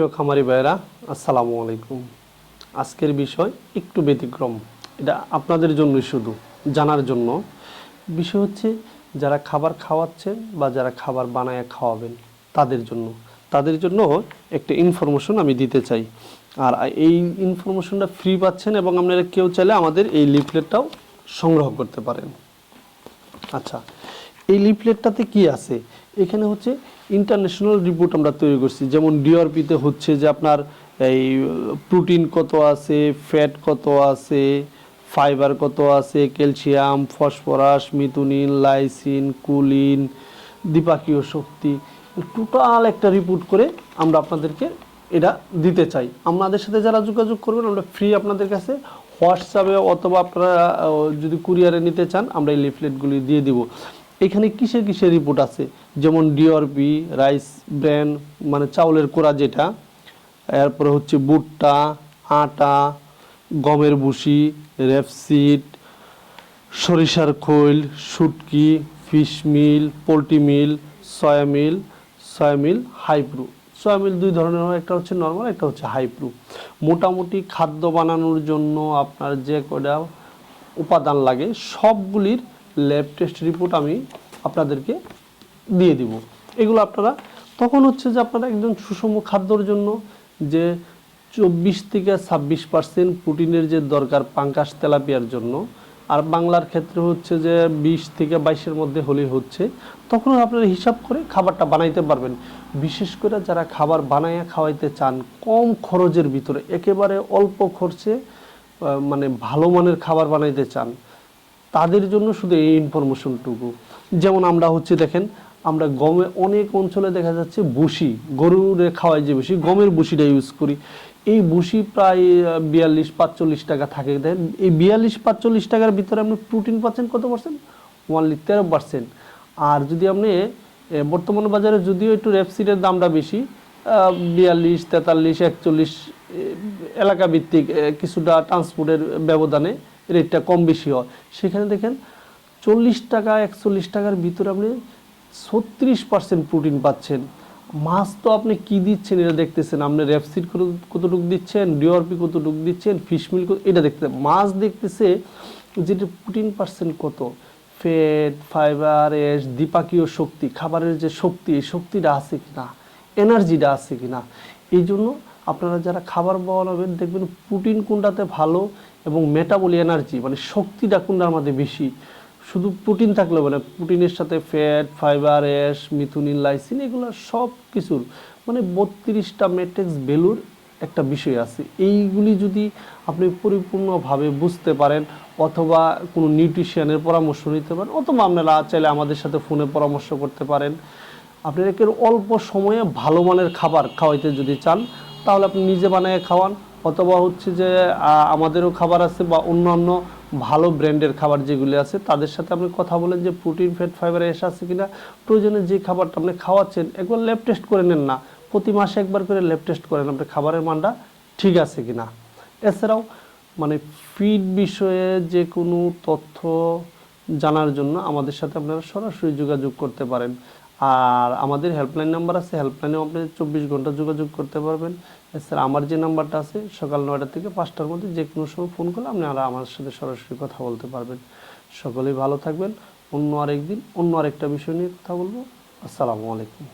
প্রিয় খামারি ভাইয়েরা, আসসালামু আলাইকুম। আজকের বিষয় একটু ব্যতিক্রম। এটা আপনাদের জন্যই শুধু, জানার জন্য। বিষয় হচ্ছে, যারা খাবার খাওয়াচ্ছেন বা যারা খাবার বানায় খাওয়াবেন, তাদের জন্য। তাদের জন্য একটা ইনফরমেশন আমি দিতে চাই। আর এই ইনফরমেশনটা ফ্রি পাচ্ছেন এবং আপনারা কেউ চাইলে আমাদের এই লিফলেটটাও সংগ্রহ করতে পারেন। আচ্ছা এই লিফলেটটাতে কি আছে? এখানে হচ্ছে ইন্টারন্যাশনাল রিপোর্ট আমরা তৈরি করছি। যেমন ডিআরপিতে হচ্ছে যে আপনার এই প্রোটিন কত আছে ফ্যাট কত আছে ফাইবার কত আছে calcium phosphorus methionine lysine choline দ্বিপাকীয় শক্তি। টোটাল একটা রিপোর্ট করে আমরা আপনাদেরকে এটা দিতে চাই। আমাদের সাথে যারা যোগাযোগ করবেন, আমরা ফ্রি আপনাদের কাছে হোয়াটসঅ্যাপে অথবা আপনারা যদি কুরিয়ারে নিতে চান, আমরা এই লিফলেটগুলি দিয়ে দিব। এখানে কিসের কিসের রিপোর্ট আছে? যেমন ডিআরপি রাইস ব্র্যান মানে চাউলের কোড়া যেটা, এরপরে হচ্ছে ভুট্টা, আটা, গমের ভুসি রেপসিড সরিষার খৈল, শুটকি fish meal poultry meal soya meal soya meal hipro soya meal দুই ধরনের হয়, একটা হচ্ছে নর্মাল একটা হচ্ছে হাইপ্রু মোটামুটি খাদ্য বানানোর জন্য আপনার যে কটা উপাদান লাগে, সবগুলির ল্যাব টেস্ট রিপোর্ট আমি আপনাদেরকে দিয়ে দিব। এগুলো আপনারা, তখন হচ্ছে যে আপনারা একজন সুষম খাদ্যর জন্য যে চব্বিশ থেকে ছাব্বিশ পার্সেন্ট প্রোটিনের যে দরকার পাঙ্কাশ তেলাপিয়ার জন্য, আর বাংলার ক্ষেত্রে হচ্ছে যে বিশ থেকে বাইশের মধ্যে হলেই হচ্ছে, তখন আপনারা হিসাব করে খাবারটা বানাইতে পারবেন। বিশেষ করে যারা খাবার বানাইয়া খাওয়াইতে চান, কম খরচের ভিতরে, একেবারে অল্প খরচে মানে ভালো মানের খাবার বানাইতে চান তাদের জন্য শুধু এই ইনফরমেশনটুকু যেমন আমরা হচ্ছে দেখেন, আমরা গমে অনেক অঞ্চলে দেখা যাচ্ছে বুসি গরুরে খাওয়াই যে বেশি গমের বুসিটা ইউজ করি। এই বুসি প্রায় বিয়াল্লিশ, পাঁচচল্লিশ টাকা থাকে। দেখেন, এই বিয়াল্লিশ, পাঁচচল্লিশ টাকার ভিতরে আপনি প্রোটিন পাচ্ছেন কত পার্সেন্ট ওয়ানলি তেরো পার্সেন্ট আর যদি আপনি বর্তমান বাজারে যদিও একটু রেপসিডের দামটা বেশি বিয়াল্লিশ, তেতাল্লিশ, একচল্লিশ এলাকা ভিত্তিক কিছুটা ট্রান্সপোর্টের ব্যবধানে রেটটা কম বেশি হয়। সেখানে দেখেন চল্লিশ টাকা, একচল্লিশ টাকার ভিতরে আপনি ছত্রিশ পার্সেন্ট প্রোটিন পাচ্ছেন। মাছ তো আপনি কি দিচ্ছেন এটা দেখতেছেন? আপনি রেপসিড কতটুকু দিচ্ছেন? ডিওরপি কতটুকু দিচ্ছেন? ফিশমিল এটা দেখতে, মাছ দেখতেছে যেটা প্রোটিন পার্সেন্ট কত? ফ্যাট ফাইবার এস দ্বিপাকীয় শক্তি, খাবারের যে শক্তি, এই শক্তিটা আছে কিনা? এনার্জিটা আছে কিনা? এই জন্য আপনারা যারা খাবার বানাবেন দেখবেন প্রোটিন কোনটাতে ভালো এবং মেটাবলি এনার্জি মানে শক্তিটা কোনটার মধ্যে বেশি? শুধু প্রোটিন থাকলে মানে প্রোটিনের সাথে fat fibre ash methionine lysine এগুলো সব কিছুর মানে বত্রিশটা ম্যাট্রিক্স বেলুর একটা বিষয় আছে। এইগুলি যদি আপনি পরিপূর্ণভাবে বুঝতে পারেন, অথবা কোনো নিউট্রিশনের পরামর্শ নিতে পারেন, অথবা আপনারা চাইলে আমাদের সাথে ফোনে পরামর্শ করতে পারেন। আপনি একে অল্প সময়ে ভালো মানের খাবার খাওয়াইতে যদি চান তাহলে আপনি নিজে বানিয়ে খাওয়ান। অথবা হচ্ছে যে আমাদেরও খাবার আছে বা অন্যান্য ভালো ব্র্যান্ডের খাবার যেগুলি আছে, তাদের সাথে আপনি কথা বলেন যে, প্রোটিন, ফ্যাট, ফাইবার এসে আছে কিনা। প্রয়োজনে যে খাবারটা আপনি খাওয়াচ্ছেন, একবার ল্যাব টেস্ট করে নেন না। প্রতি মাসে একবার করে ল্যাব টেস্ট করেন আপনার খাবারের মানটা ঠিক আছে কিনা। এছাড়াও মানে ফিড বিষয়ে যে কোনো তথ্য জানার জন্য আমাদের সাথে আপনারা সরাসরি যোগাযোগ করতে পারেন। আর আমাদের হেল্পলাইন নাম্বার আছে হেল্পলাইনেও আপনি চব্বিশ ঘণ্টা যোগাযোগ করতে পারবেন। এছাড়া আমার যে নাম্বারটা আছে, সকাল নয়টা থেকে পাঁচটার মধ্যে যে কোনো সময় ফোন করলে আর আমার সাথে সরাসরি কথা বলতে পারবেন। সকলেই ভালো থাকবেন। অন্য আরেকদিন, অন্য আরেকটা বিষয় নিয়ে কথা বলব। আসসালামু আলাইকুম।